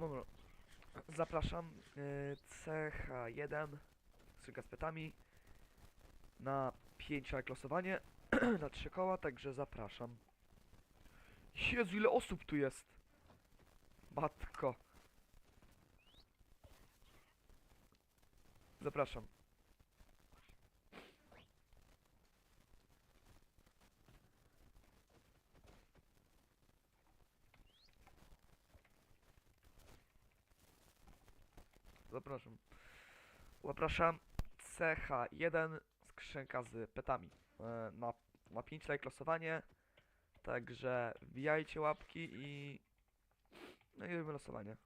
Dobra. Zapraszam. y, CH1 skrzynka z petami na 5 like losowanie na 3 koła, także zapraszam. Jezu, ile osób tu jest! Matko. Zapraszam. Zapraszam. Zapraszam. CH1 skrzynka z petami. E, na, na 5 like losowanie. Także wbijajcie łapki i... No i robimy losowanie.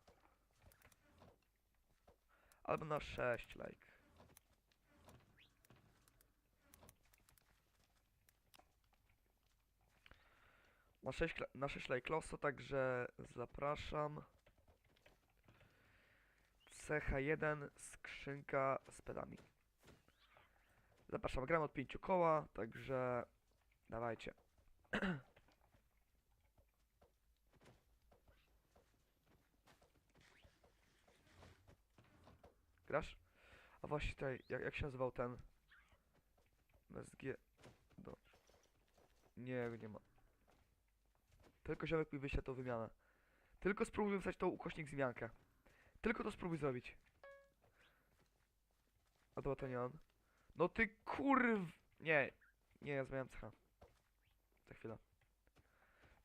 Albo na 6 like. Na 6, kla- na 6 like losu, także zapraszam. CH1 skrzynka z pedami. Zapraszam, gram od 5 koła, także dawajcie. Grasz? A właśnie tutaj, jak, jak się nazywał ten? MSG... Do... Nie, nie ma. Tylko ziomek mi wyśle tą wymianę. Tylko spróbuj wstać tą ukośnik zmiankę. Tylko to spróbuj zrobić. A to to nie on. No ty kurw... Nie, nie, ja zmieniam CH. Za chwilę.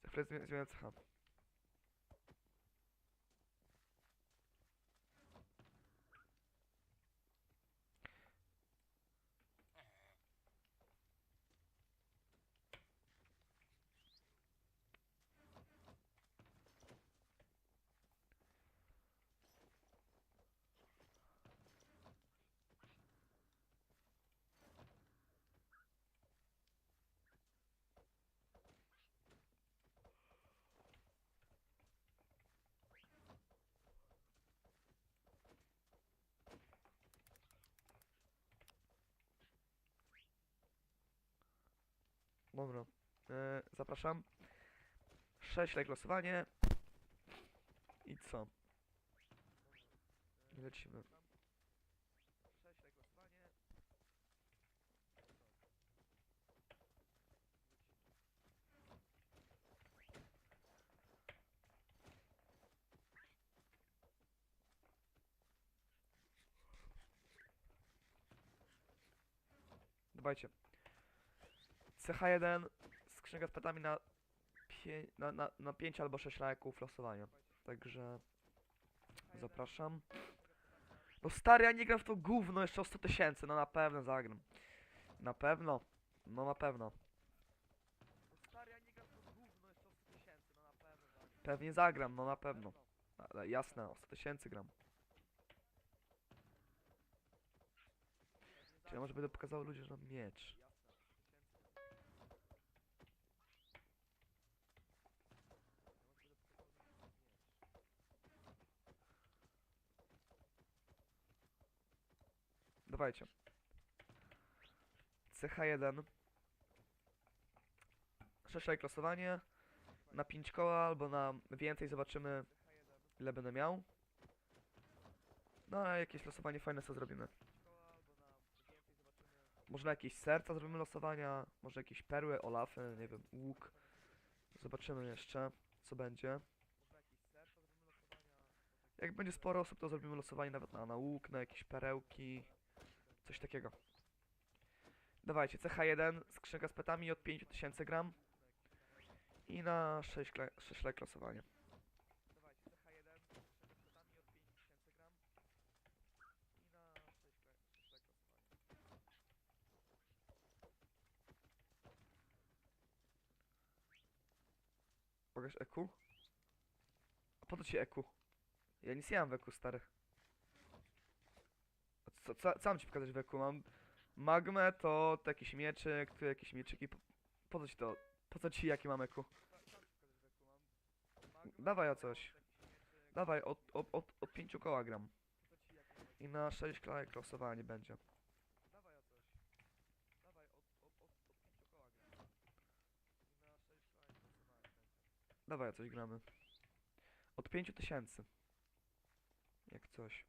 Za chwilę zmieniam, zmieniam Dobra. E, zapraszam. 6 like losowanie. I co? I lecimy. Losowanie. Dawajcie. CH1 skrzynka z petami na, pie, na, na, na 5 albo 6 lajków losowania. Także zapraszam. No stary, ja nie gram w to gówno jeszcze o 100 tysięcy, no na pewno zagram. Na pewno, no na pewno. Pewnie zagram, no na pewno. Ale jasne, o 100 tysięcy gram. Czy ja może będę pokazał ludziom, że mam miecz. Dawajcie. CH1. 6 like losowanie. Na 5 koła albo na więcej zobaczymy ile będę miał. No a jakieś losowanie fajne co zrobimy. Może na jakieś serca zrobimy losowania, może jakieś perły, olafy, nie wiem, łuk. Zobaczymy jeszcze co będzie. Jak będzie sporo osób, to zrobimy losowanie nawet na, na łuk, na jakieś perełki. Coś takiego. Dawajcie, CH1, skrzynka z petami od 5000 gram. I na 6, kle- 6 lek losowanie. Pokaż EQ? A po co ci EQ? Ja nic nie mam w EQ. Co, co, mam ci pokazać w EQ? Mam magmę, to, to jakiś tu jakieś mieczyki. Po, po co ci to? Po co ci jaki mam EQ? Dawaj o coś. Dawaj, od, od, od, od pięciu koła gram. I na 6 klajek losowanie będzie. Dawaj coś gramy. Od 5000. Jak coś.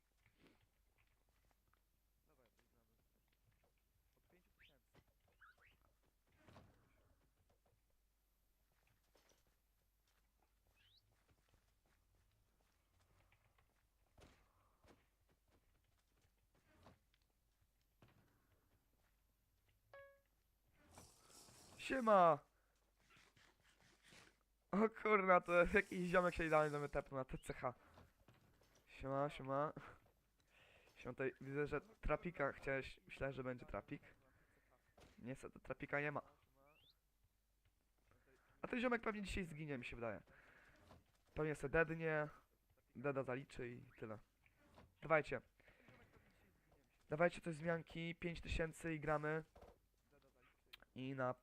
Siema! O kurna, to jakiś ziomek się idealnie do mnie tepnął na TCH. Siema, siema. Siema, tutaj widzę, że trapika chciałeś, myślałem, że będzie trapik. Niestety trapika nie ma. A ten ziomek pewnie dzisiaj zginie, mi się wydaje. Pewnie se dednie, deda zaliczy i tyle. Dawajcie. Dawajcie te zmianki, 5000 i gramy. I na,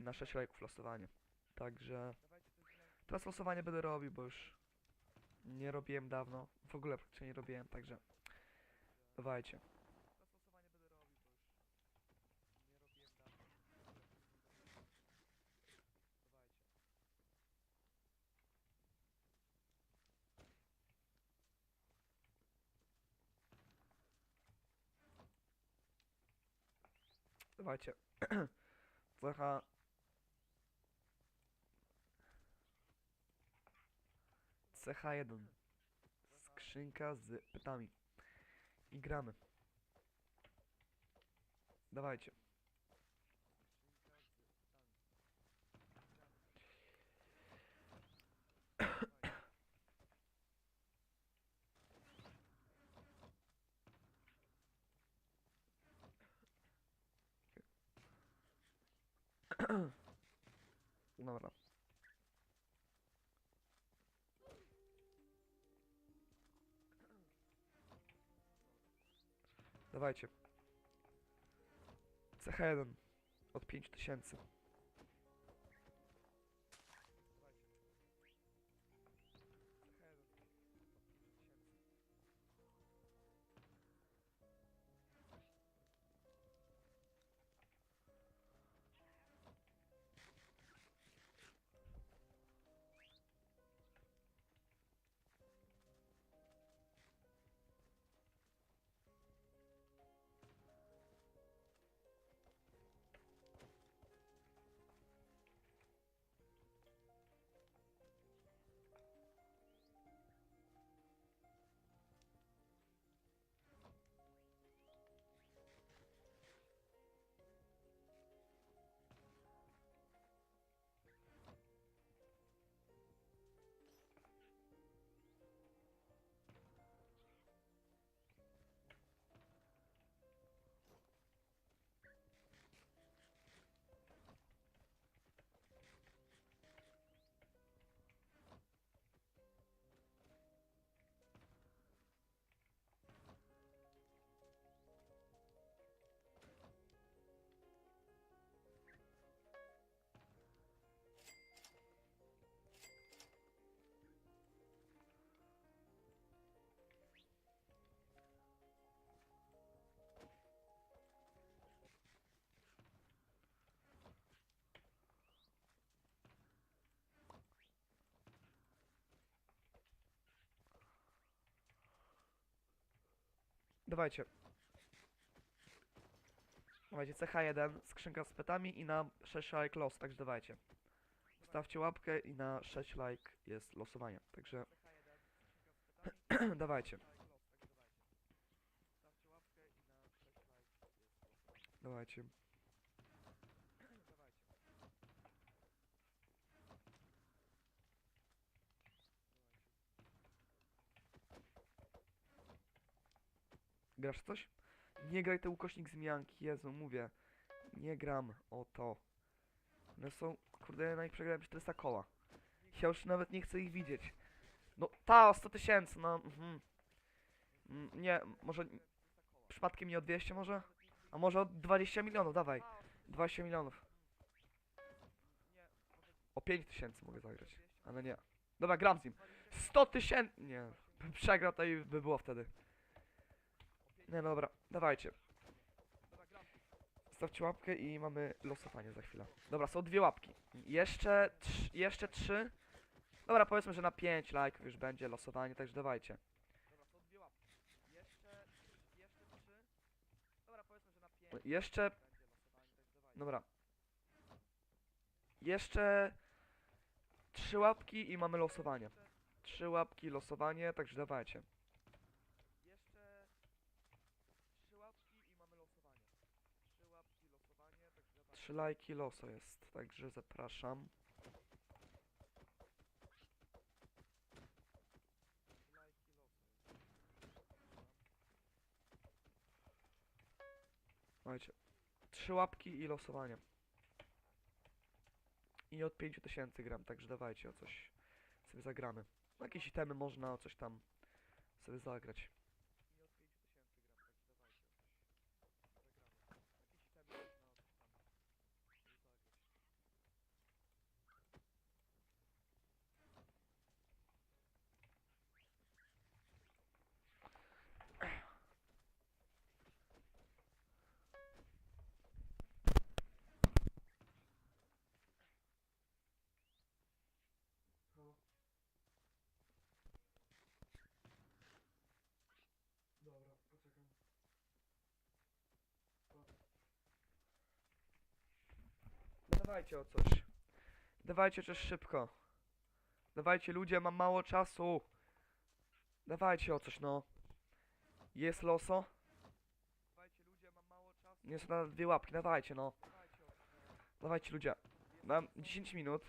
na 6 lajków losowanie. Także... Teraz losowanie będę robił, bo już nie robiłem dawno. W ogóle praktycznie nie robiłem, także dawajcie. Dawajcie. Cecha CH1. Skrzynka z pytami. I gramy. Dawajcie. Dobra. Dawajcie. CH1 od 5000. Dawajcie. Dawajcie CH1, skrzynka z petami i na 6 like los, także dawajcie. Stawcie łapkę i na 6 like jest losowanie, także dawajcie. Dawajcie. Grasz coś? Nie graj te ukośnik zmianki, Jezu, mówię. Nie gram o to. One są, kurde, na nich przegrałem 400 koła. Ja już nawet nie chcę ich widzieć. No ta, o 100 tysięcy, no. Mhm. Mm, Nie, może przypadkiem nie o 200 może? A może o 20 milionów, dawaj. 20 milionów. O 5 tysięcy mogę zagrać, ale nie. Dobra, gram z nim. 100 tysięcy! Nie, przegrał to i by było wtedy. Nie, no dobra, dawajcie. Stawcie łapkę i mamy losowanie za chwilę. Dobra, są dwie łapki. Jeszcze, jeszcze trzy. Dobra, powiedzmy, że na pięć lajków już będzie losowanie, także dawajcie. Jeszcze... Dobra. Jeszcze... Trzy łapki i mamy losowanie. Trzy łapki, losowanie, także dawajcie. Trzy lajki, loso jest, także zapraszam. Słuchajcie. Trzy łapki i losowanie. I od 5000 gram, także dawajcie o coś sobie zagramy. Jakieś itemy można o coś tam sobie zagrać. Dawajcie o coś. Dawajcie coś szybko. Dawajcie ludzie, mam mało czasu. Dawajcie o coś, no. Jest loso? Nie są na dwie łapki, dawajcie no. Dawajcie ludzie. Mam 10 minut.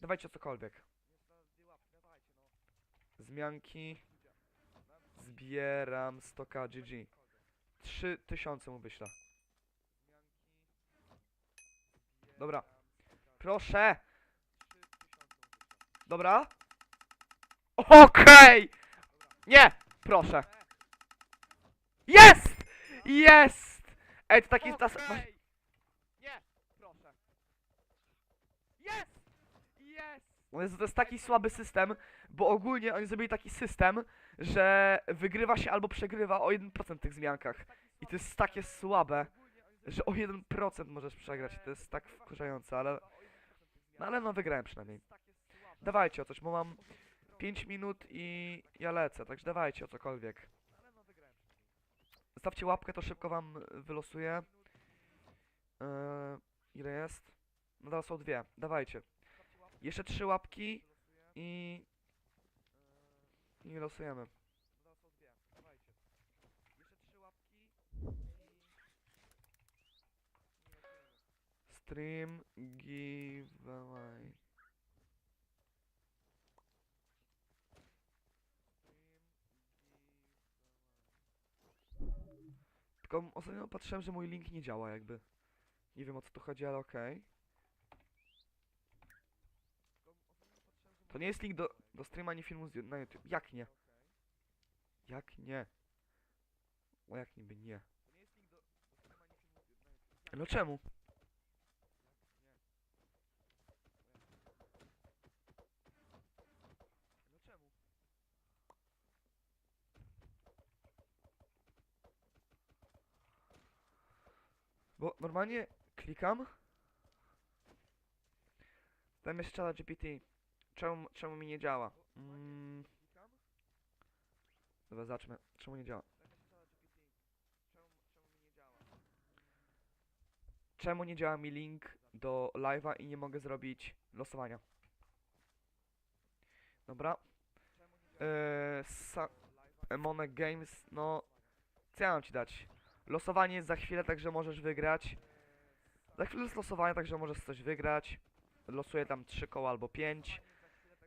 Dawajcie cokolwiek. Zmianki. Zbieram 100k GG. 3000 mu wyślę. Dobra. Proszę! Dobra? Okej! Nie! Proszę. Jest! Jest! Ej, to taki. Nie! Proszę. Jest! Jest! No jest, to jest taki słaby system, bo ogólnie oni zrobili taki system, że wygrywa się albo przegrywa o 1% w tych zmiankach. I to jest takie słabe, że o 1% możesz przegrać. To jest tak wkurzające, ale... No ale no wygrałem przynajmniej. Dawajcie o coś, bo mam 5 minut i ja lecę, także dawajcie o cokolwiek. Zostawcie łapkę, to szybko wam wylosuję. Eee, ile jest? No teraz są dwie, dawajcie. Jeszcze trzy łapki i... I losujemy. Stream giveaway. Tylko ostatnio patrzyłem, że mój link nie działa jakby. Nie wiem o co tu chodzi, ale okej. To nie jest link do, do streama ani filmu z, na YouTube. Jak nie? Jak nie? O jak niby nie? No czemu? Bo normalnie klikam. Tam jest czata GPT. Czemu, czemu mi nie działa? Mm. Dobra, zacznę. Czemu nie działa? Czemu nie działa mi link do live'a i nie mogę zrobić losowania? Dobra. Eee, Monek Games, no... Co ja mam ci dać? Losowanie jest za chwilę, także możesz wygrać. Za chwilę jest losowanie, także możesz coś wygrać. Losuję tam 3 koła albo 5.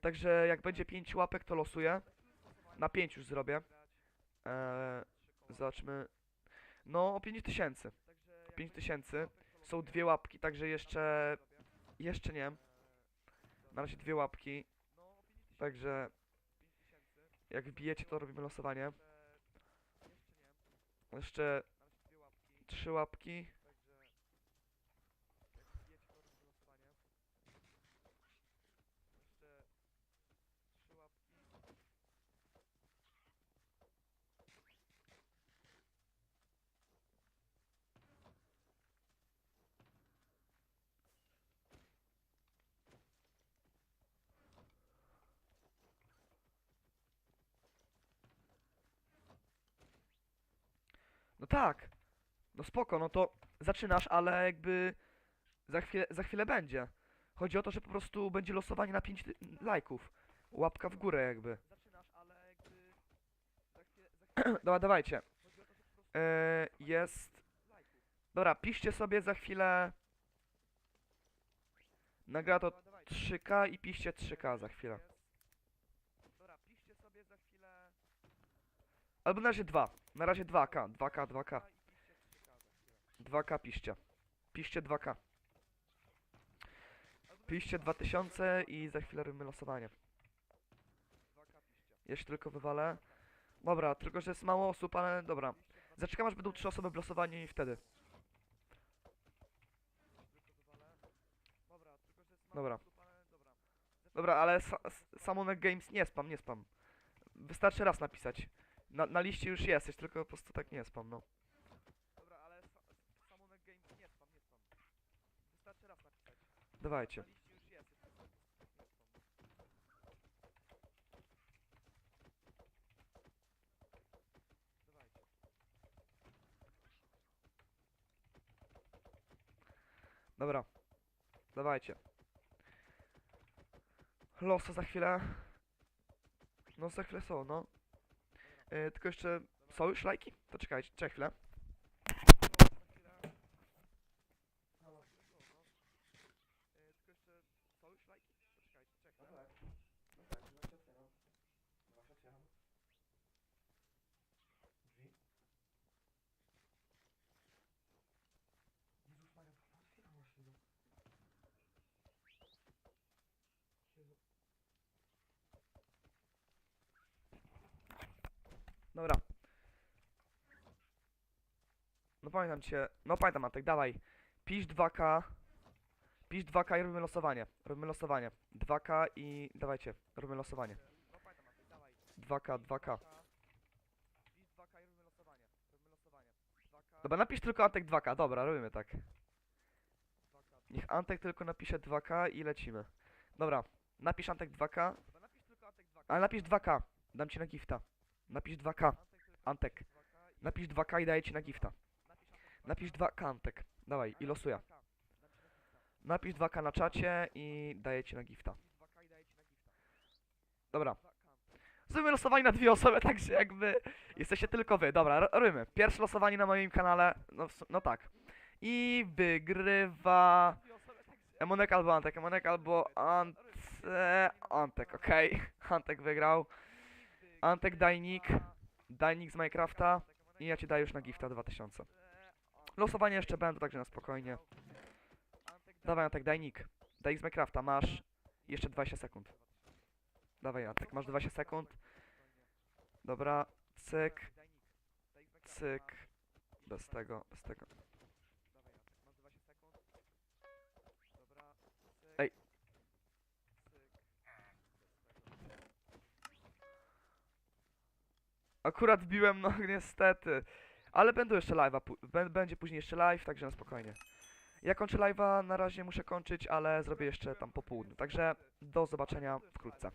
Także jak będzie 5 łapek, to losuję. Na 5 już zrobię. Eee, zobaczmy. No, o 5000. 5000. Są dwie łapki, także jeszcze... Jeszcze nie. Na razie dwie łapki. Także... Jak wbijecie, to robimy losowanie. Jeszcze... Trzy łapki. No tak. No spoko, no to zaczynasz, ale jakby za chwilę, za chwilę będzie. Chodzi o to, że po prostu będzie losowanie na 5 lajków. Łapka w górę jakby. Dobra, dawajcie. E, jest... Dobra, piszcie sobie za chwilę... Nagra to 3K i piszcie 3K za chwilę. Albo na razie 2. Na razie 2K. 2K, 2K. 2K piszcie. Piszcie 2K. Piszcie 2000 i za chwilę robimy losowanie. Jeszcze tylko wywalę. Dobra, tylko że jest mało osób, ale dobra. Zaczekam aż będą 3 osoby w losowaniu i wtedy. Dobra. Dobra, ale sa Samonek Games nie spam, nie spam. Wystarczy raz napisać. Na, na liście już jesteś, tylko po prostu tak nie spam, no. Dobra, ale sa Samonek Games nie spam, nie spam. Wystarczy raz napisać. Dawajcie. Dobra. Dawajcie. Losy za chwilę. No za chwilę są, no. E, tylko jeszcze są już lajki? To czekajcie, czekaj chwilę. Dobra. No pamiętam cię. No pamiętam Antek, dawaj. Pisz 2K. Pisz 2K i robimy losowanie. Robimy losowanie. 2K i dawajcie, robimy losowanie. 2K, 2K. Dobra, napisz tylko Antek 2K. Dobra, robimy tak. Niech Antek tylko napisze 2K i lecimy. Dobra, napisz Antek 2K. Ale napisz 2K. Dam ci na gifta. Napisz 2K. Antek. Napisz 2K i daję ci na gifta. Napisz 2K Antek. Dawaj i losuję. Napisz 2K na czacie i daję ci na gifta. Dobra. Zrobimy losowanie na dwie osoby, także jakby jesteście tylko wy. Dobra, ro- robimy. Pierwsze losowanie na moim kanale. No, no tak. I wygrywa Emonek albo Antek. Emonek albo Ante... Antek, okej. Antek wygrał. Antek daj nick. Daj nick z Minecrafta. I ja ci daję już na gifta 2000. Losowanie jeszcze będą, także na spokojnie. Dawaj Antek, daj nick. Daj nick z Minecrafta, masz jeszcze 20 sekund. Dawaj Antek, masz 20 sekund. Dobra, cyk. Cyk. Bez tego, bez tego. Akurat wbiłem, no niestety. Ale będą jeszcze live'a, będzie później jeszcze live, także na spokojnie. Ja kończę live'a, na razie muszę kończyć, ale zrobię jeszcze tam po południu. Także do zobaczenia wkrótce.